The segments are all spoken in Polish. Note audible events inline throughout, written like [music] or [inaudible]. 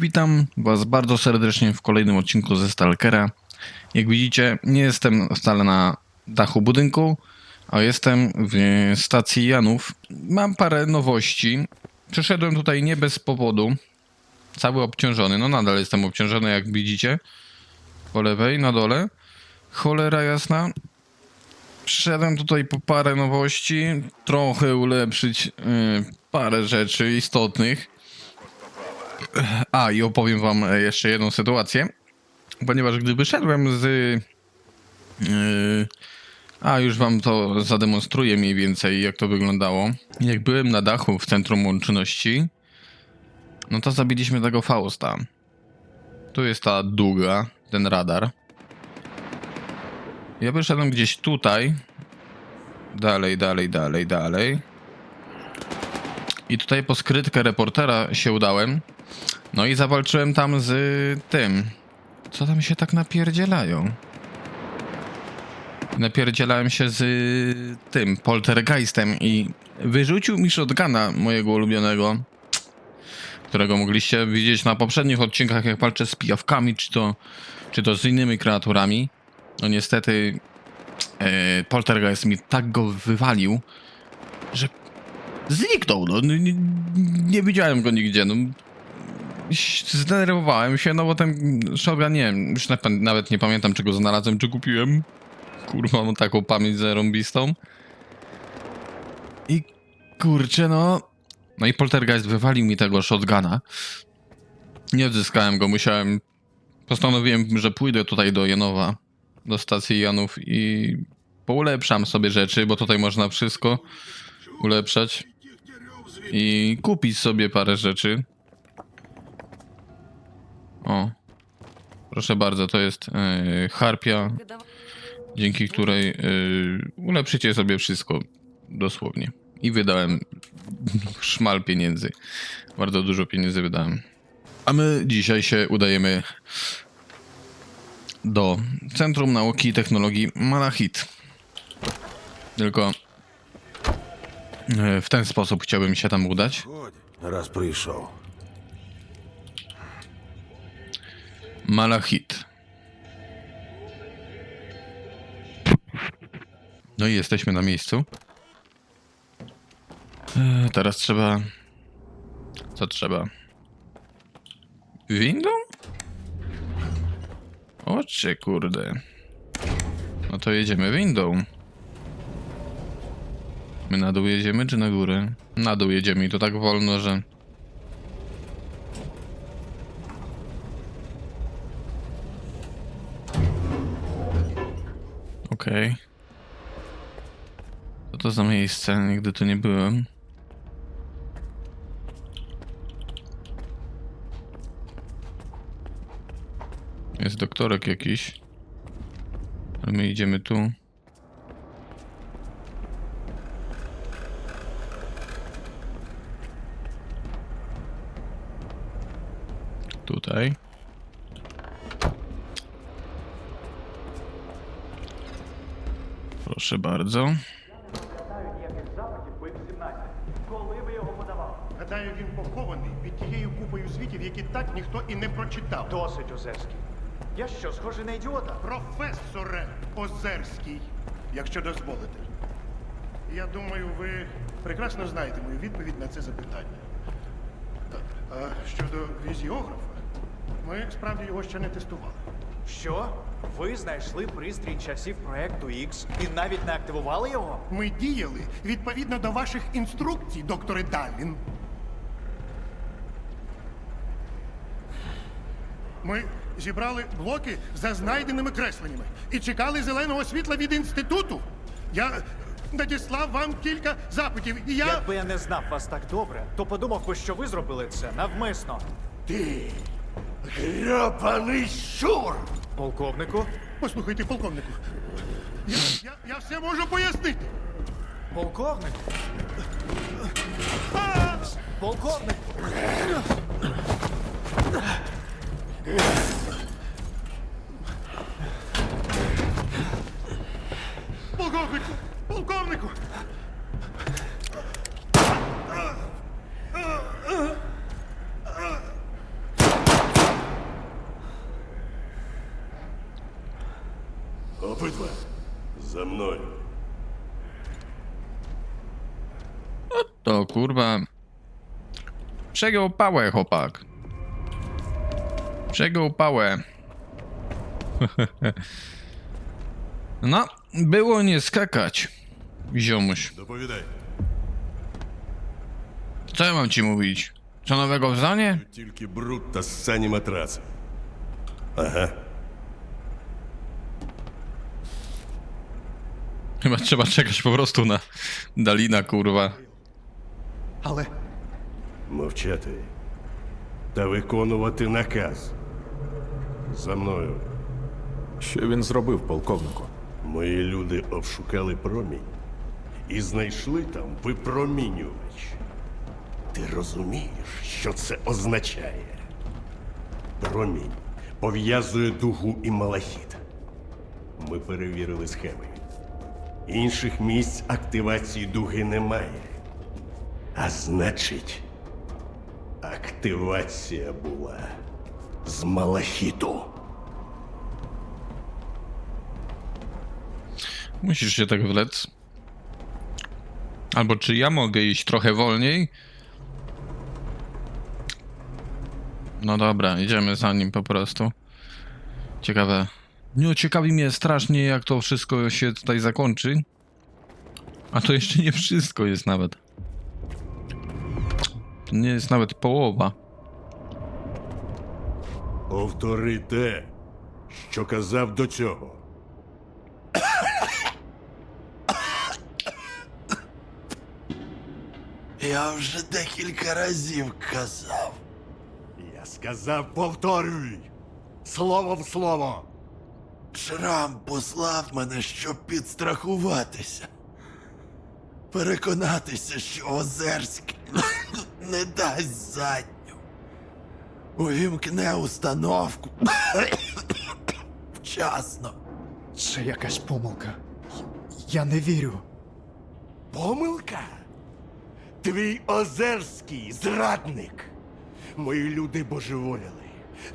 Witam Was bardzo serdecznie w kolejnym odcinku ze Stalkera. Jak widzicie, nie jestem wcale na dachu budynku, a jestem w stacji Janów. Mam parę nowości. Przyszedłem tutaj nie bez powodu. Cały obciążony, no nadal jestem obciążony, jak widzicie. Po lewej, na dole. Cholera jasna. Przyszedłem tutaj po parę nowości, trochę ulepszyć y, parę rzeczy istotnych. A, i opowiem wam e, jeszcze jedną sytuację. Ponieważ gdy wyszedłem z. Yy, a, już wam to zademonstruję mniej więcej, jak to wyglądało. Jak byłem na dachu w centrum łączności, no to zabiliśmy tego Fausta. Tu jest ta długa, ten radar. Ja wyszedłem gdzieś tutaj. Dalej, dalej, dalej, dalej. I tutaj po skrytkę reportera się udałem. No i zawalczyłem tam z tym. Co tam się tak napierdzielają? Napierdzielałem się z tym poltergeistem i wyrzucił mi shotguna mojego ulubionego, którego mogliście widzieć na poprzednich odcinkach, jak walczę z pijawkami, czy to, czy to z innymi kreaturami. No niestety e, poltergeist mi tak go wywalił, że zniknął. No, nie, nie, nie widziałem go nigdzie. No. Zdenerwowałem się, no bo ten shotgun, nie wiem, już na- nawet nie pamiętam, czy go znalazłem, czy kupiłem. Kurwa, mam taką pamięć zarąbistą. I kurczę, no... No i Poltergeist wywalił mi tego shotguna. Nie odzyskałem go, musiałem... Postanowiłem, że pójdę tutaj do Janowa, do stacji Janów i poulepszam sobie rzeczy, bo tutaj można wszystko ulepszać i kupić sobie parę rzeczy. O. Proszę bardzo, to jest yy, harpia, dzięki której yy, ulepszycie sobie wszystko dosłownie. I wydałem [laughs] szmal pieniędzy. Bardzo dużo pieniędzy wydałem. A my dzisiaj się udajemy do Centrum Nauki i Technologii Malachit. Tylko e, w ten sposób chciałbym się tam udać. Raz przyszedł. Malachit. No i jesteśmy na miejscu. E, Teraz trzeba. Co trzeba? Windą? Ocie kurde. No to jedziemy windą. My na dół jedziemy czy na górę? Na dół jedziemy i to tak wolno, że. Okej. Co to za miejsce? Nigdy tu nie byłem. Jest doktorek jakiś. Ale my idziemy tu. Tutaj. Proszę bardzo. Коли ви його подавали? Гадаю, він похований під тією купою звітів, які так ніхто і не прочитав. Досить, Озерський. Я що, схожий на ідіота? Професоре Озерський, якщо дозволите. Я думаю, ви прекрасно знаєте мою відповідь на це запитання. Так, а щодо візіографа, ми справді його ще не тестували. Що? Ви знайшли пристрій часів проекту X і навіть не активували його? Ми діяли відповідно до ваших інструкцій, докторе Даллін. Ми зібрали блоки за знайденими кресленнями і чекали зеленого світла від інституту. Я надіслав вам кілька запитів, і я. Якби я не знав вас так добре, то подумав би, що ви зробили це навмисно. Ти грьопаний щур! Полковнику? Послухайте, полковнику. Я, я, я все можу пояснити. Полковник? А! Полковнику! To kurwa. Przegiął pałę, chłopak. Przegiął pałę. [laughs] No, było nie skakać. Ziomuś. Доповідай. Co ja mam ci mówić? Co nowego w zdanie? Тільки бруд та ссані матраци. Ага. Chyba trzeba czekać po prostu na Dalina, kurwa. Але Мовчати та виконувати наказ. За мною. Що він зробив, полковнику? Мої люди обшукали промінь і знайшли там випромінювач. Ти розумієш, що це означає? Промінь пов'язує дугу і малахіт. Ми перевірили схеми. Інших місць активації дуги немає. А значить, активація була з малахіту. Musisz się tak wlec. Albo czy ja mogę iść trochę wolniej? No dobra, idziemy za nim po prostu. Ciekawe. No, ciekawi mnie strasznie, jak to wszystko się tutaj zakończy. A to jeszcze nie wszystko jest nawet. To nie jest nawet połowa. Повтори те, що казав до цього. Я вже декілька разів казав. Я сказав, повторюй! Слово в слово! Шрам послав мене, щоб підстрахуватися. Переконатися, що Озерський не дасть задню. Увімкне установку. [coughs] Вчасно. це якась помилка. Я не вірю. Помилка? Твій Озерський зрадник. Мої люди божеволіли.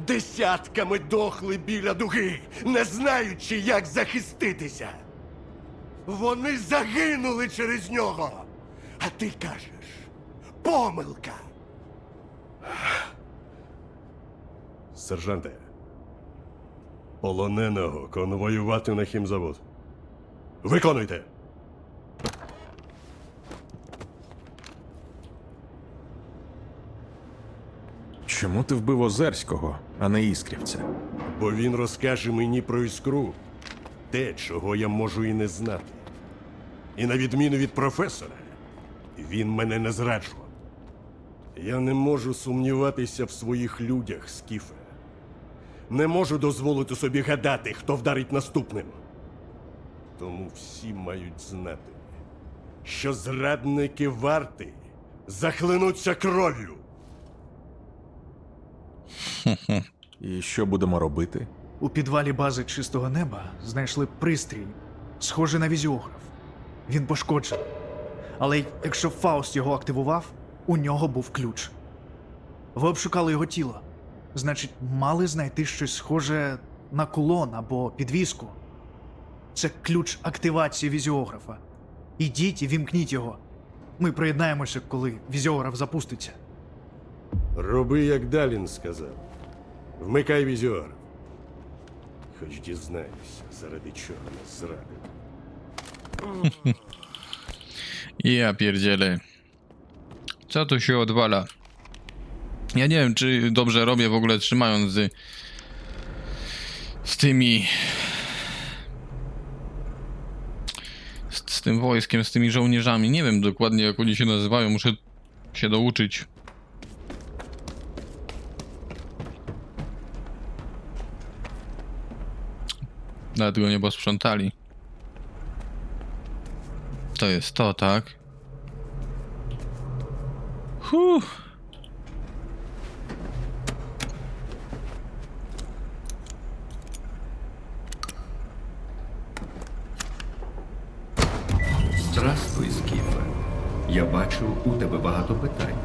Десятками дохли біля дуги, не знаючи, як захиститися. Вони загинули через нього. А ти кажеш, помилка. Сержанте, полоненого конвоювати на хімзавод. Виконуйте! Чому ти вбив Озерського, а не Іскрівця? Бо він розкаже мені про іскру те, чого я можу і не знати. І на відміну від професора, він мене не зраджував. Я не можу сумніватися в своїх людях, Скіфе. Не можу дозволити собі гадати, хто вдарить наступним. Тому всі мають знати, що зрадники варти захлинуться кров'ю. [laughs] І що будемо робити? У підвалі бази чистого неба знайшли пристрій, схожий на візіограф. Він пошкоджений. Але якщо Фауст його активував, у нього був ключ. Ви обшукали його тіло. Значить, мали знайти щось схоже на кулон або підвіску. Це ключ активації візіографа. Ідіть і вімкніть його. Ми приєднаємося, коли візіограф запуститься. Роби, як Далін сказав. Вмикай візіор. Хоч дізнаюся, заради чого нас зрадив. [laughs] Ja pierdzielę. Co tu się odwala? Ja nie wiem, czy dobrze robię w ogóle trzymając z, z tymi... Z, z tym wojskiem, z tymi żołnierzami. Nie wiem dokładnie, jak oni się nazywają. Muszę się douczyć. Nawet go nie posprzątali. To jest to, tak? Huh. Здравствуй, Скіфе. Я бачу, у тебе багато питань.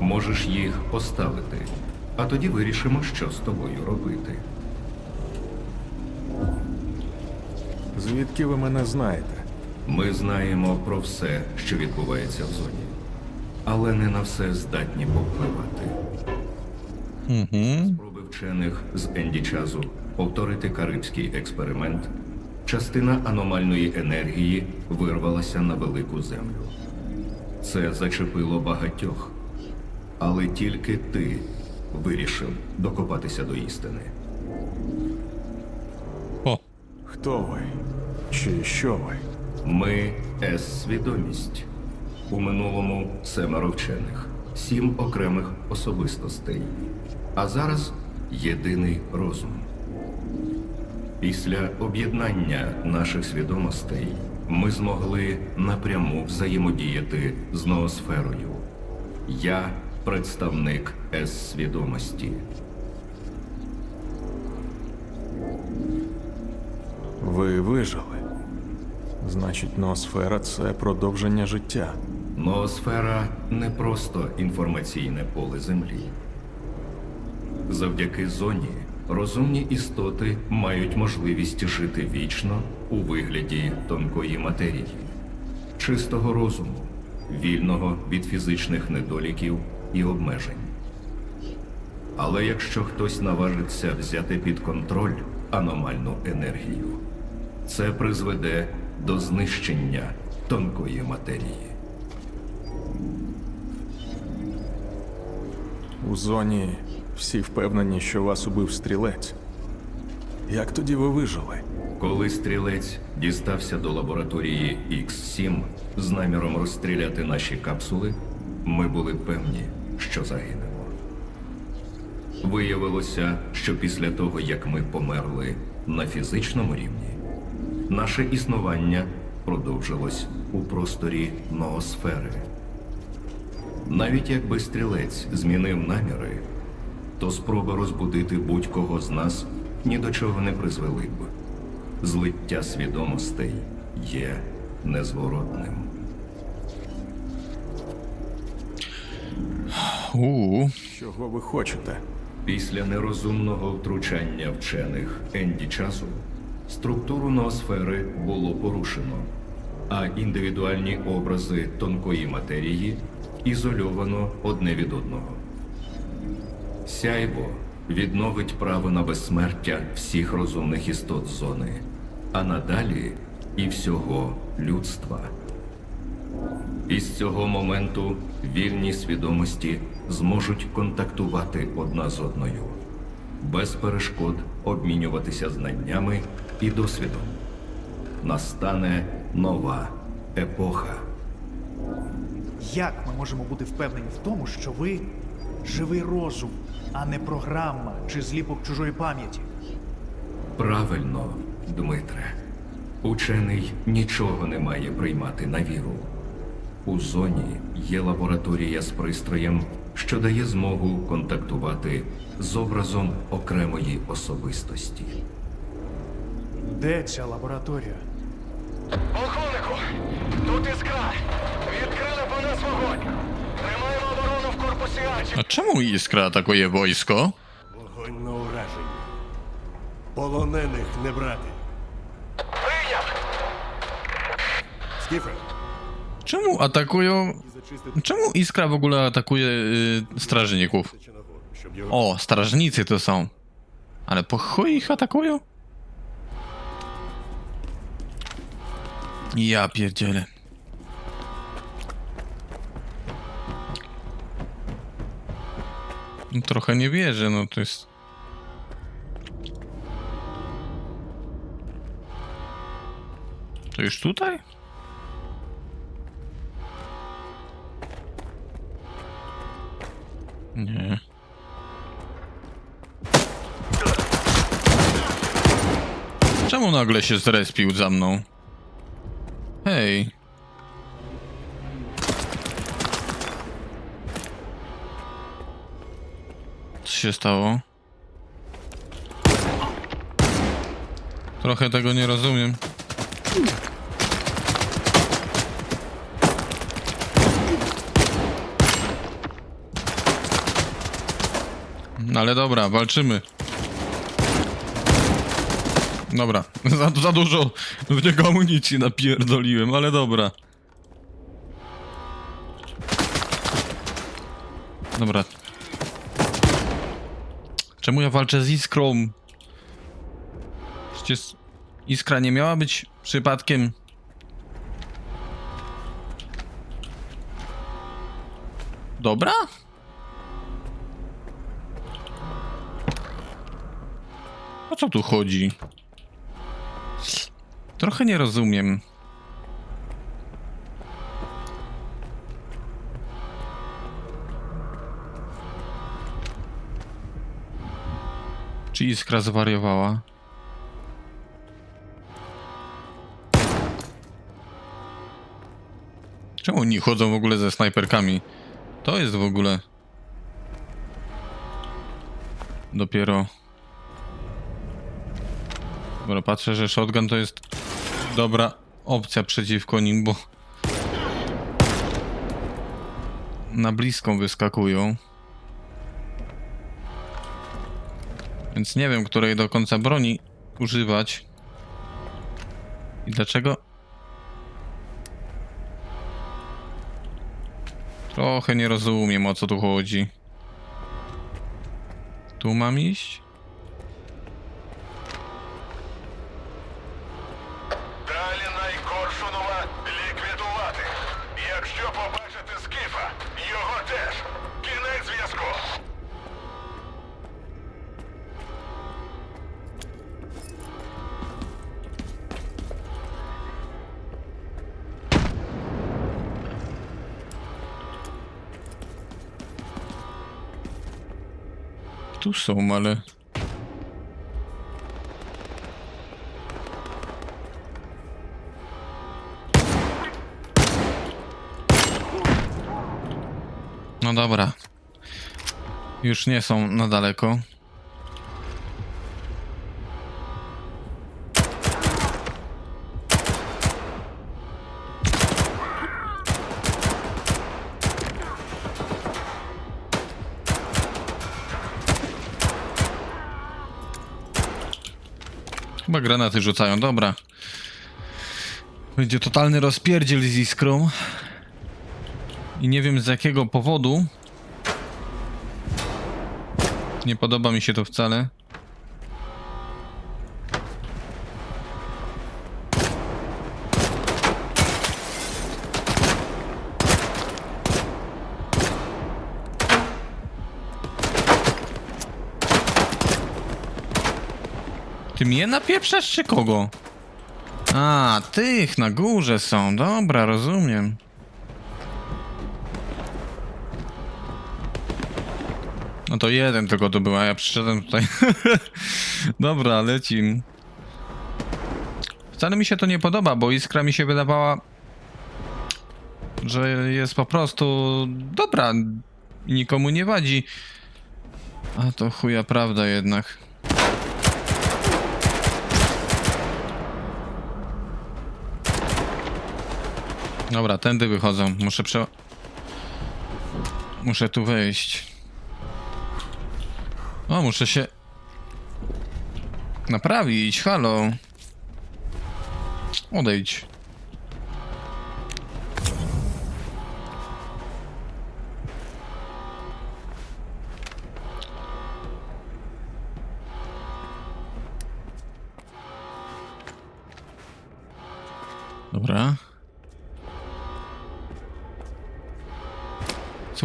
Можеш їх поставити, а тоді вирішимо, що з тобою робити. Звідки ви мене знаєте? Ми знаємо про все, що відбувається в зоні, але не на все здатні повпливати. Спроби вчених з Енді Чазу повторити карибський експеримент. Частина аномальної енергії вирвалася на велику землю. Це зачепило багатьох, але тільки ти вирішив докопатися до істини. O, Хто ви? Чи що ви? Ми С-свідомість. У минулому семеро вчених, сім окремих особистостей. А зараз єдиний розум. Після об'єднання наших свідомостей ми змогли напряму взаємодіяти з ноосферою. Я представник С-свідомості. Ви вижили. Значить, ноосфера це продовження життя. Ноосфера не просто інформаційне поле Землі. Завдяки зоні розумні істоти мають можливість жити вічно у вигляді тонкої матерії, чистого розуму, вільного від фізичних недоліків і обмежень. Але якщо хтось наважиться взяти під контроль аномальну енергію, це призведе до знищення тонкої матерії. У зоні всі впевнені, що вас убив стрілець. Як тоді ви вижили? Коли стрілець дістався до лабораторії X7 з наміром розстріляти наші капсули, ми були певні, що загинемо. Виявилося, що після того, як ми померли на фізичному рівні, наше існування продовжилось у просторі ноосфери. Навіть якби стрілець змінив наміри, то спроби розбудити будь-кого з нас ні до чого не призвели б. Злиття свідомостей є незворотним. uuu. Чого ви хочете? Після нерозумного втручання вчених Енді часу структуру ноосфери було порушено, а індивідуальні образи тонкої матерії ізольовано одне від одного. Сяйво відновить право на безсмертя всіх розумних істот зони, а надалі і всього людства. Із цього моменту вільні свідомості зможуть контактувати одна з одною, без перешкод обмінюватися знаннями і досвідом. Настане нова епоха. Як ми можемо бути впевнені в тому, що ви живий розум, а не програма чи зліпок чужої пам'яті? Правильно, Дмитре. Учений нічого не має приймати на віру. У зоні є лабораторія з пристроєм, що дає змогу контактувати з образом окремої особистості. Де ця лабораторія? Полковнику, тут іскра. A czemu Iskra atakuje wojsko? Вогонь на ураження. Полонених не брати. Прийняв. Скіфе, Czemu atakują... і зачистити Czemu Iskra w ogóle atakuje y, strażników? чи нагору, щоб його O, strażnicy to są. Ale po chuj ich atakują? Ja pierdzielę. Trochę nie wierzę, no to jest... To już tutaj? Nie. Czemu nagle się zrespił za mną? Hej. Się stało? Trochę tego nie rozumiem. No ale dobra, walczymy. Dobra, [laughs] za, za dużo w niego amunicji napierdoliłem, ale dobra. Dobra. Czemu ja walczę z Iskrą? Przecież Iskra nie miała być przypadkiem... Dobra? O co tu chodzi? Trochę nie rozumiem. Czy iskra zwariowała? Czemu oni chodzą w ogóle ze snajperkami? To jest w ogóle. Dopiero. Dobra, patrzę, że shotgun to jest dobra opcja przeciwko nim, bo na bliską wyskakują. Więc nie wiem, której do końca broni używać. I dlaczego? Trochę nie rozumiem o co tu chodzi. Tu mam iść? Tu są, ale... No dobra. Już nie są na daleko. Granaty rzucają, dobra. Będzie totalny rozpierdziel z iskrą. I nie wiem z jakiego powodu. Nie podoba mi się to wcale. Ty mnie napieprzasz czy kogo? A, tych na górze są. Dobra, rozumiem. No to jeden tylko to była, ja przyszedłem tutaj. [laughs] Dobra, lecim. Wcale mi się to nie podoba, bo Iskra mi się wydawała, że jest po prostu dobra nikomu nie wadzi. A to chuja prawda jednak. Dobra, tędy wychodzą. Muszę prze... Muszę tu wejść. O, muszę się... Naprawić, halo. Odejdź.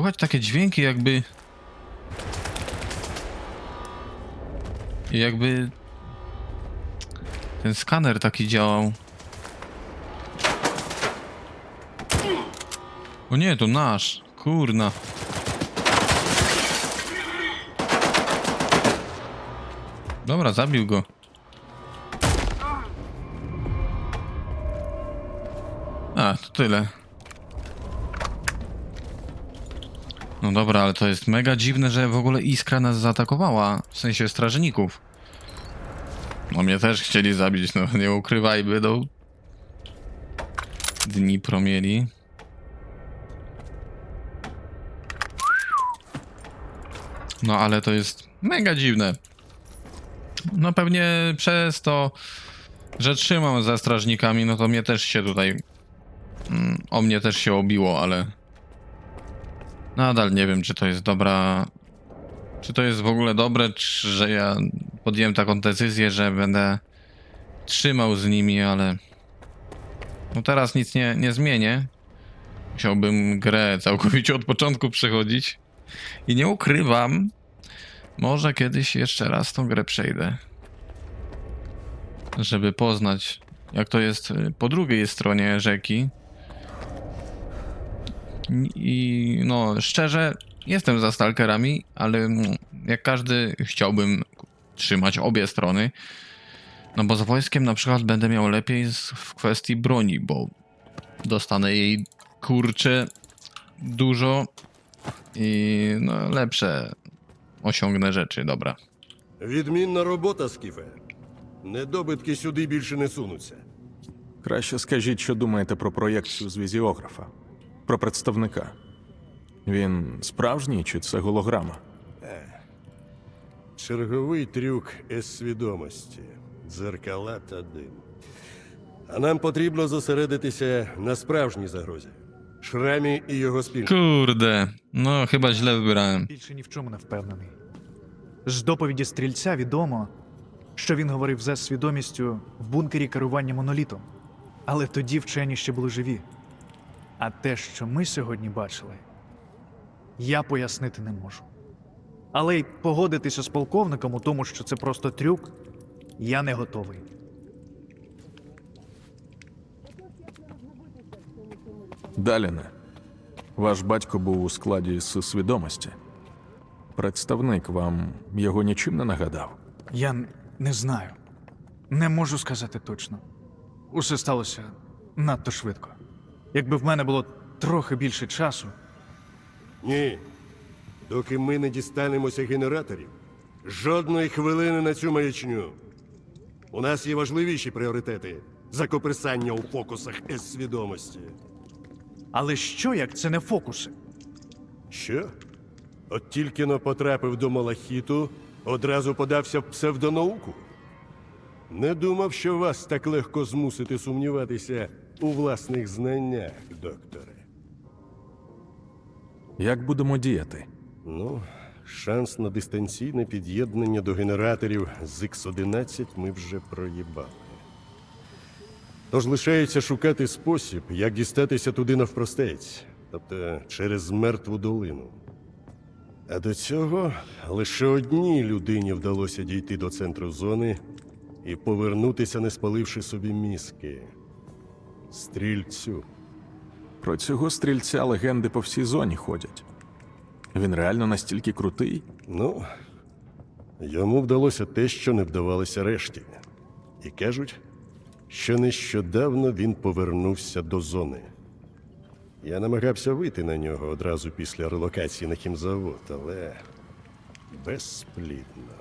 Słuchać takie dźwięki jakby... Jakby... Ten skaner taki działał. O nie, to nasz. Kurna. Dobra, zabił go. A, to tyle. No dobra, ale to jest mega dziwne, że w ogóle Iskra nas zaatakowała. W sensie strażników. No mnie też chcieli zabić, no nie ukrywajmy, no. Dni promieli. No ale to jest mega dziwne. No pewnie przez to, że trzymam ze strażnikami, no to mnie też się tutaj. mm, O mnie też się obiło, ale. Nadal nie wiem, czy to jest dobra. Czy to jest w ogóle dobre, czy że ja podjąłem taką decyzję, że będę trzymał z nimi, ale. No teraz nic nie, nie zmienię. Musiałbym grę całkowicie od początku przechodzić. I nie ukrywam, może kiedyś jeszcze raz tą grę przejdę. Żeby poznać, jak to jest po drugiej stronie rzeki. I no, szczerze, jestem za stalkerami, ale mm, jak każdy chciałbym trzymać obie strony. No bo z wojskiem na przykład będę miał lepiej z, w kwestii broni, bo dostanę jej kurczę dużo i no, lepsze osiągnę rzeczy, dobra. Відмінна робота, Скіфе. Недобитки сюди більше не сунуться. Краще скажіть, що думаєте про проєкцію з візіографа, Про представника. Він справжній чи це голограма? Черговий трюк із свідомості, дзеркала та дим. А нам потрібно зосередитися на справжній загрозі шрамі і його спільнику. Kurde, no chyba źle wybierałem. Більше ні в чому не впевнений. З доповіді стрільця відомо, що він говорив за свідомістю в бункері керування монолітом. Але тоді вчені ще були живі. А те, що ми сьогодні бачили, я пояснити не можу. Але й погодитися з полковником у тому, що це просто трюк, я не готовий. Даліне. Ваш батько був у складі з свідомості. Представник вам його нічим не нагадав. Я не знаю. Не можу сказати точно. Усе сталося надто швидко. Якби в мене було трохи більше часу, Ні. Доки ми не дістанемося генераторів, жодної хвилини на цю маячню. У нас є важливіші пріоритети закописання у фокусах із свідомості. але що як це не фокуси? Що? От тільки но потрапив до Малахіту, одразу подався в псевдонауку. Не думав, що вас так легко змусити сумніватися у власних знаннях, докторе. Як будемо діяти? Ну, шанс на дистанційне під'єднання до генераторів з X11 ми вже проїбали. Тож лишається шукати спосіб, як дістатися туди навпростець, тобто через мертву долину. А до цього лише одній людині вдалося дійти до центру зони і повернутися, не спаливши собі мізки. Стрільцю. Про цього стрільця легенди по всій зоні ходять. Він реально настільки крутий? Ну, йому вдалося те, що не вдавалося решті. І кажуть, що нещодавно він повернувся до зони. Я намагався вийти на нього одразу після релокації на хімзавод, але безплідно.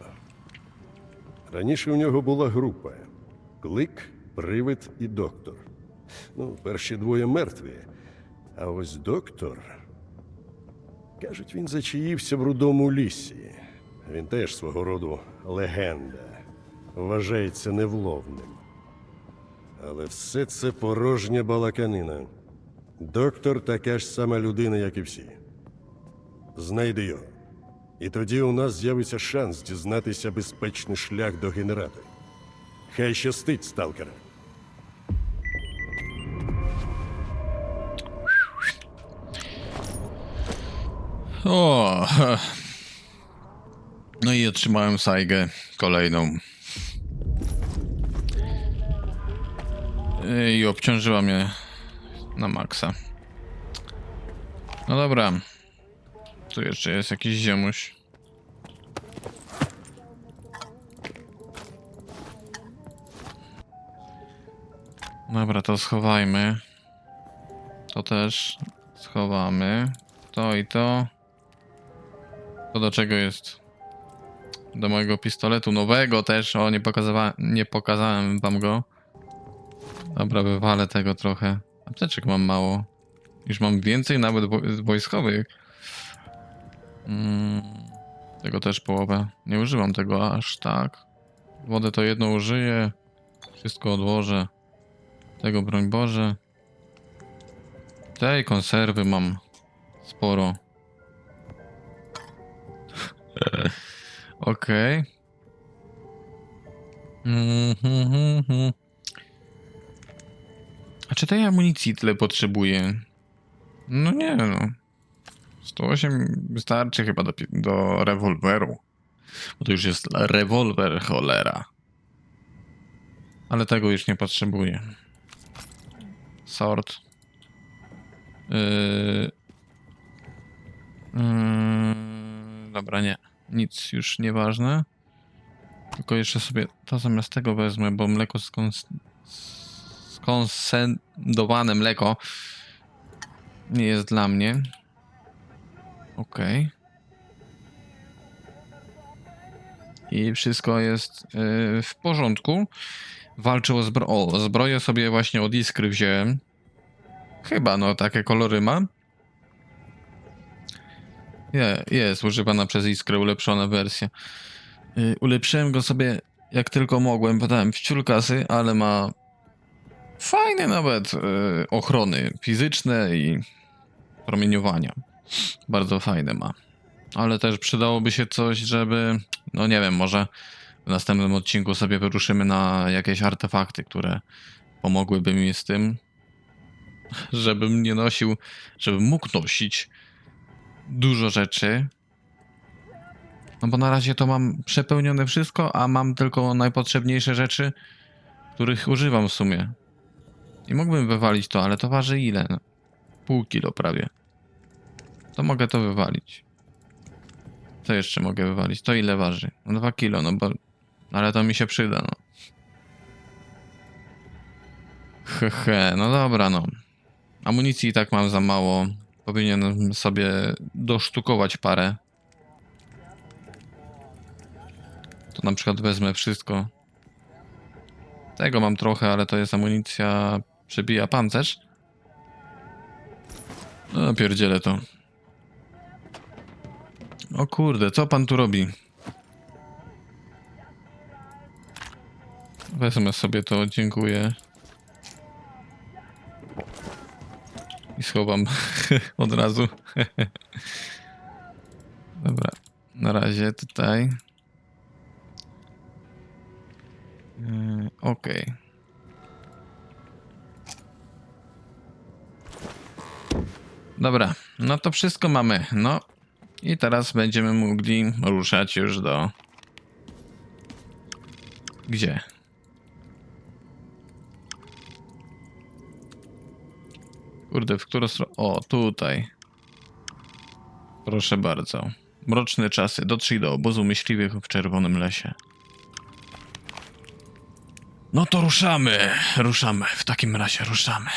Раніше у нього була група: Клик, Привид і доктор. Ну, перші двоє мертві. А ось доктор. Кажуть, він зачаївся в рудому лісі. Він теж свого роду легенда. Вважається невловним. Але все це порожня балаканина. Доктор така ж сама людина, як і всі. Знайди його. І тоді у нас з'явиться шанс дізнатися безпечний шлях до генератора. Хай щастить, сталкера. O! No i otrzymałem sajgę kolejną. I obciążyła mnie na maksa. No dobra. Tu jeszcze jest jakiś ziemuś. Dobra, to schowajmy. To też schowamy. To i to. To do czego jest? Do mojego pistoletu nowego też. O, nie pokazywałem, nie pokazałem wam go. Dobra, wywalę tego trochę. Apteczek mam mało. Już mam więcej nawet wo- wojskowych. Mm, tego też połowę. Nie używam tego aż tak. Wodę to jedno użyję. Wszystko odłożę. Tego broń Boże. Tej konserwy mam sporo. [laughs] Okej. Mhm. A czy tej amunicji tyle potrzebuję? No nie no. 108 wystarczy chyba do, do rewolweru. Bo to już jest rewolwer cholera. Ale tego już nie potrzebuję. Sort. Yy... Yy... Dobra, nie. Nic już nieważne. Tylko jeszcze sobie to zamiast tego wezmę, bo mleko skons... skonsendowane mleko nie jest dla mnie. Okej. I wszystko jest yy, w porządku. Walczę o zbroję. O, zbroję sobie właśnie od iskry wziąłem. Chyba, no, takie kolory ma. Je, jest używana przez iskrę, ulepszona wersja. Yy, ulepszyłem go sobie jak tylko mogłem. Podałem w ciul kasy, ale ma fajne nawet yy, ochrony fizyczne i promieniowania. Bardzo fajne ma. Ale też przydałoby się coś, żeby, no nie wiem, może w następnym odcinku sobie wyruszymy na jakieś artefakty, które pomogłyby mi z tym, [laughs] żebym nie nosił, żebym mógł nosić dużo rzeczy. No bo na razie to mam przepełnione wszystko, a mam tylko najpotrzebniejsze rzeczy, których używam w sumie. I mógłbym wywalić to, ale to waży ile? No, Pół kilo prawie. To mogę to wywalić. Co jeszcze mogę wywalić? To ile waży? No 2 kilo, no bo... Ale to mi się przyda, no. Hehe, no dobra, no. Amunicji i tak mam za mało. Powinienem sobie dosztukować parę. To na przykład wezmę wszystko. Tego mam trochę, ale to jest amunicja... Przebija pancerz. No, pierdzielę to. O kurde, co pan tu robi? Wezmę sobie to, dziękuję. Schowam [laughs] od razu. [laughs] Dobra, na razie tutaj. Yy, Okej. Dobra, no to wszystko mamy. No i teraz będziemy mogli ruszać już do. Gdzie? Kurde, w którą stronę? O, tutaj. Proszę bardzo. Mroczne czasy. Dotrzyj do obozu myśliwych w Czerwonym Lesie. No to ruszamy. Ruszamy. W takim razie ruszamy.